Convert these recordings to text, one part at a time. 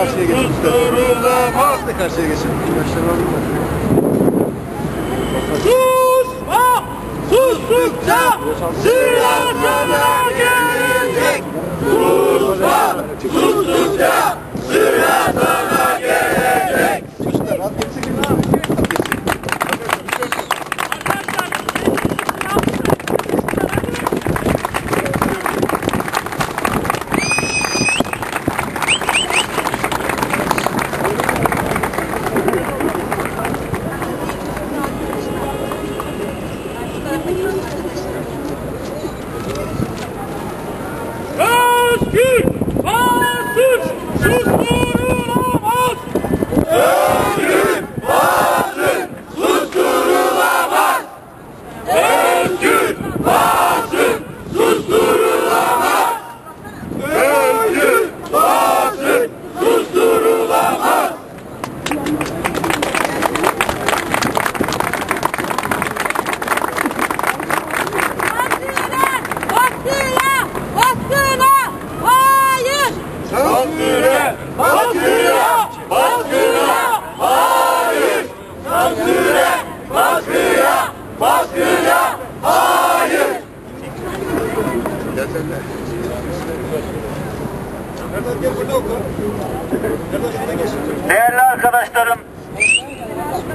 karşıya geçin. Susturulamaz. Siz de karşıya geçin. Yaşlar Susma! Sustukça sıra gelecek. Susma! Sustukça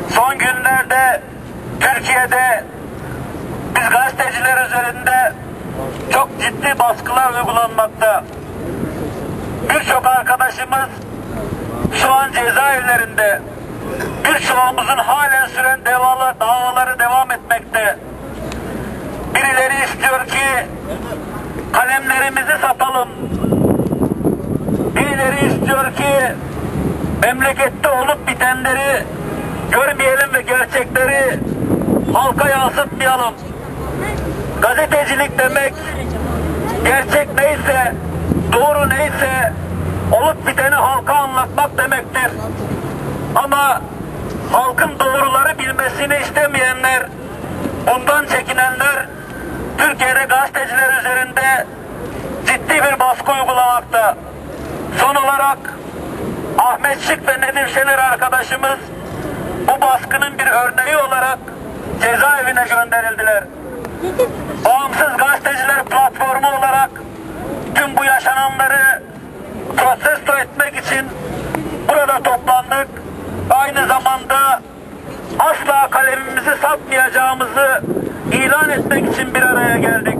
son günlerde Türkiye'de biz gazeteciler üzerinde çok ciddi baskılar uygulanmakta. Birçok arkadaşımız şu an cezaevlerinde. Birçoğumuzun halen süren davalar, davaları devam etmekte. Birileri istiyor ki kalemlerimizi satalım. Birileri istiyor ki memlekette bitenleri görmeyelim ve gerçekleri halka yansıtmayalım. Gazetecilik demek gerçek neyse, doğru neyse olup biteni halka anlatmak demektir. Ama halkın doğruları bilmesini istemeyenler, bundan çekinenler Türkiye'de gazeteciler üzerinde ciddi bir baskı uygulamakta. Son olarak Ahmet Şık ve Nedim Şener arkadaşımız bu baskının bir örneği olarak cezaevine gönderildiler. Bağımsız Gazeteciler Platformu olarak tüm bu yaşananları protesto etmek için burada toplandık. Aynı zamanda asla kalemimizi satmayacağımızı ilan etmek için bir araya geldik.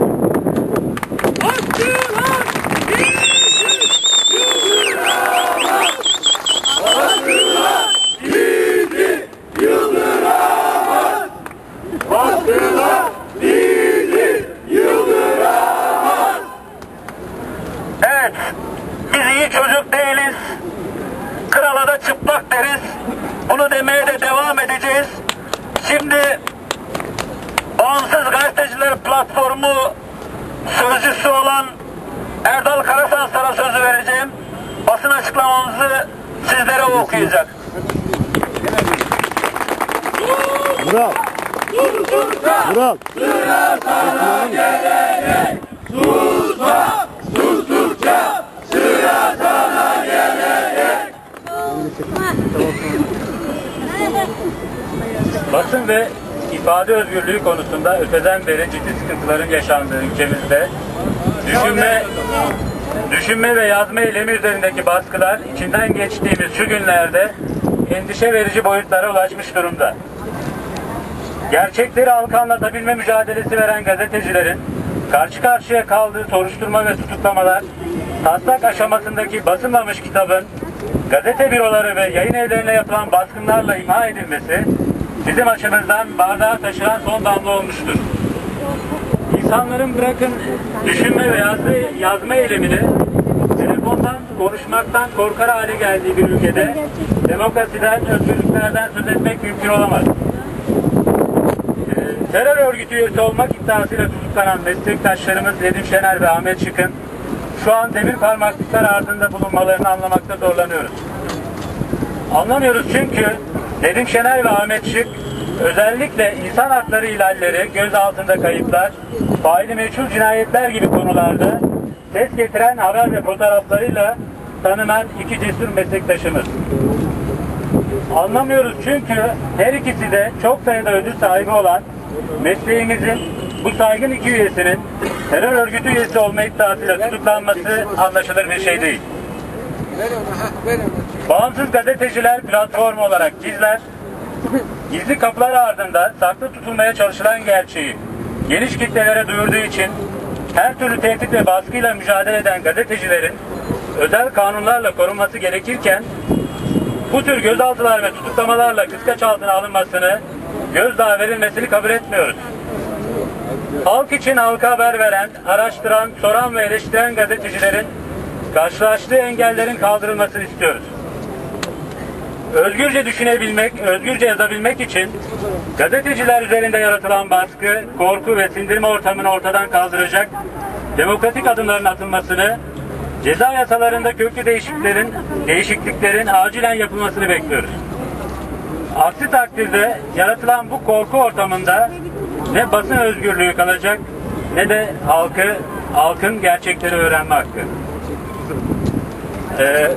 Hakkılar bizi yıldıramaz. Hakkılar bizi yıldıramaz. Evet, biz iyi çocuk değiliz. Krala da çıplak deriz. Bunu demeye de devam edeceğiz. Şimdi Bağımsız Gazeteciler Platformu sözcüsü olan Erdal Karasansar'a sözü vereceğim. Basın açıklamamızı sizlere okuyacak. Vural. Vural. Basın ve ifade özgürlüğü konusunda öteden beri ciddi sıkıntıların yaşandığı ülkemizde düşünme, düşünme ve yazma eylemi üzerindeki baskılar içinden geçtiğimiz şu günlerde endişe verici boyutlara ulaşmış durumda. Gerçekleri halka anlatabilme mücadelesi veren gazetecilerin karşı karşıya kaldığı soruşturma ve tutuklamalar, taslak aşamasındaki basılmamış kitabın gazete büroları ve yayın evlerine yapılan baskınlarla imha edilmesi bizim açımızdan bardağa taşıran son damla olmuştur. İnsanların bırakın düşünme ve yazma, yazma eylemini telefondan konuşmaktan korkar hale geldiği bir ülkede demokrasiden, özgürlüklerden söz etmek mümkün olamaz. Ee, Terör örgütü üyesi olmak iddiasıyla tutuklanan meslektaşlarımız Nedim Şener ve Ahmet Şık'ın şu an demir parmaklıklar ardında bulunmalarını anlamakta zorlanıyoruz. Anlamıyoruz çünkü Nedim Şener ve Ahmet Şık özellikle insan hakları ihlalleri, gözaltında kayıplar, faili meçhul cinayetler gibi konularda ses getiren haber ve fotoğraflarıyla tanınan iki cesur meslektaşımız. Anlamıyoruz çünkü her ikisi de çok sayıda ödül sahibi olan mesleğimizin bu saygın iki üyesinin terör örgütü üyesi olma iddiasıyla tutuklanması anlaşılır bir şey değil. Bağımsız gazeteciler platformu olarak bizler gizli kapılar ardında saklı tutulmaya çalışılan gerçeği geniş kitlelere duyurduğu için her türlü tehdit ve baskıyla mücadele eden gazetecilerin özel kanunlarla korunması gerekirken bu tür gözaltılar ve tutuklamalarla kıskaç altına alınmasını, gözdağı verilmesini kabul etmiyoruz. Halk için halka haber veren, araştıran, soran ve eleştiren gazetecilerin karşılaştığı engellerin kaldırılmasını istiyoruz. Özgürce düşünebilmek, özgürce yazabilmek için gazeteciler üzerinde yaratılan baskı, korku ve sindirme ortamını ortadan kaldıracak demokratik adımların atılmasını, ceza yasalarında köklü değişikliklerin, değişikliklerin acilen yapılmasını bekliyoruz. Aksi takdirde yaratılan bu korku ortamında ne basın özgürlüğü kalacak ne de halkı, halkın gerçekleri öğrenme hakkı. Ee,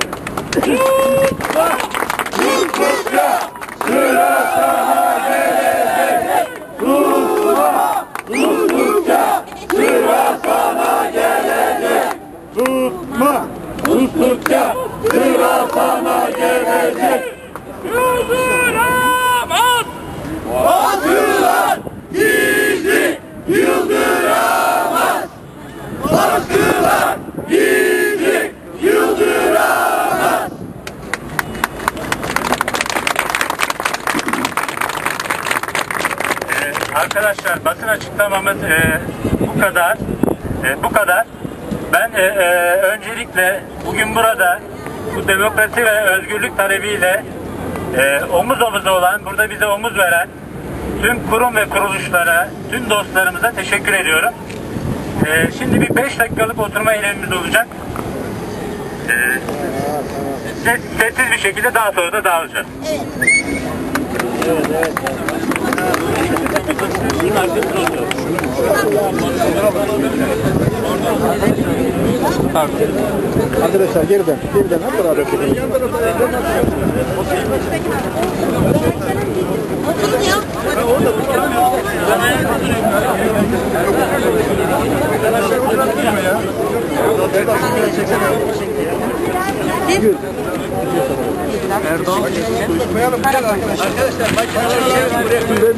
Tutma. Tuttukça sıra sana gelecek. Yıldıramaz. Baskılar bizi yıldıramaz. Baskılar bizi yıldıramaz. Ee, arkadaşlar basın açıklamamız e, bu kadar. E, bu kadar. Ben e, e, öncelikle bugün burada bu demokrasi ve özgürlük talebiyle e, omuz omuza olan, burada bize omuz veren tüm kurum ve kuruluşlara, tüm dostlarımıza teşekkür ediyorum. E, şimdi bir 5 dakikalık oturma eylemimiz olacak. E, ses- sessiz bir şekilde daha sonra da dağılacağız. Arkadaşlar geriden. Geriden hep beraber çekelim. Oturun ya. Şimdi bir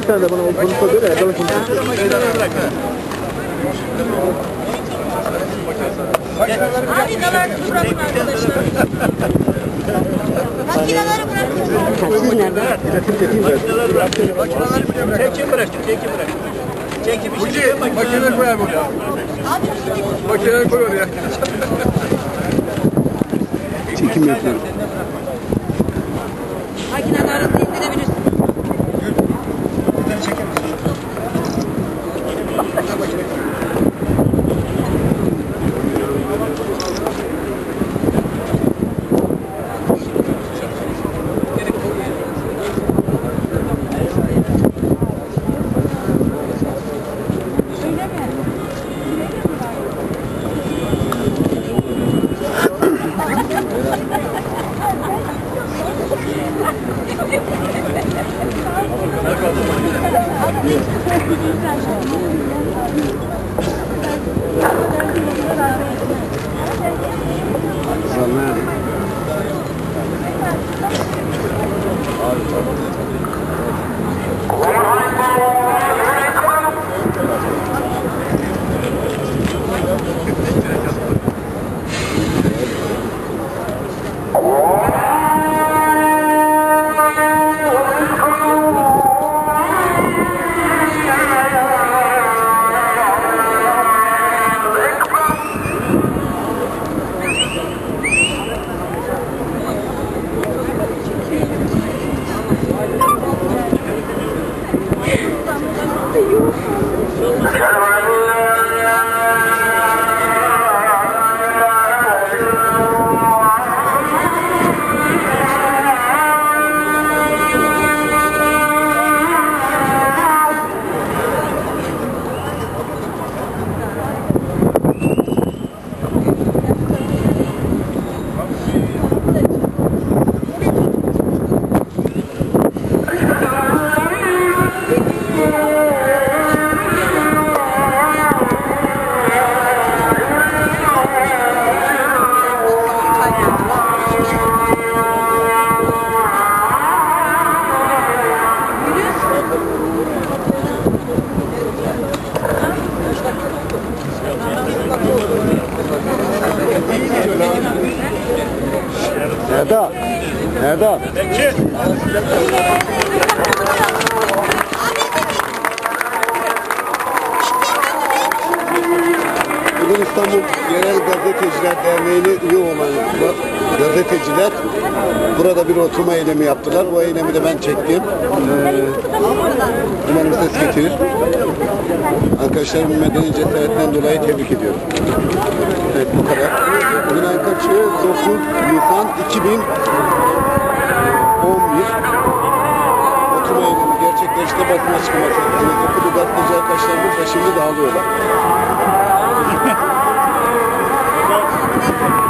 tane bana o konuşma göre Erdal'ın konuşması. Makineler bırakın arkadaşlar. Makineleri bırakın. Siz nerede? Resim çekeyim ben. Çekim bıraktım, çekim bıraktım. Çekim işini Uci, makine koyar buraya. Abi şimdi Makine koy oraya. Çekim yapıyorum. Makineleri Nerede. Bugün İstanbul Yerel Gazeteciler Derneği'ne üye olan gazeteciler burada bir oturma eylemi yaptılar. Bu eylemi de ben çektim. Ee, umarım ses getirir. Arkadaşlarımın medeni cesaretinden dolayı tebrik ediyorum. Evet bu kadar. Bugün kaçı? 9 Nisan 2011 Oturma eylemi gerçekleşti. Bakın açıklamak zorunda. Topu dugatlayacak arkadaşlarımız da şimdi dağılıyorlar.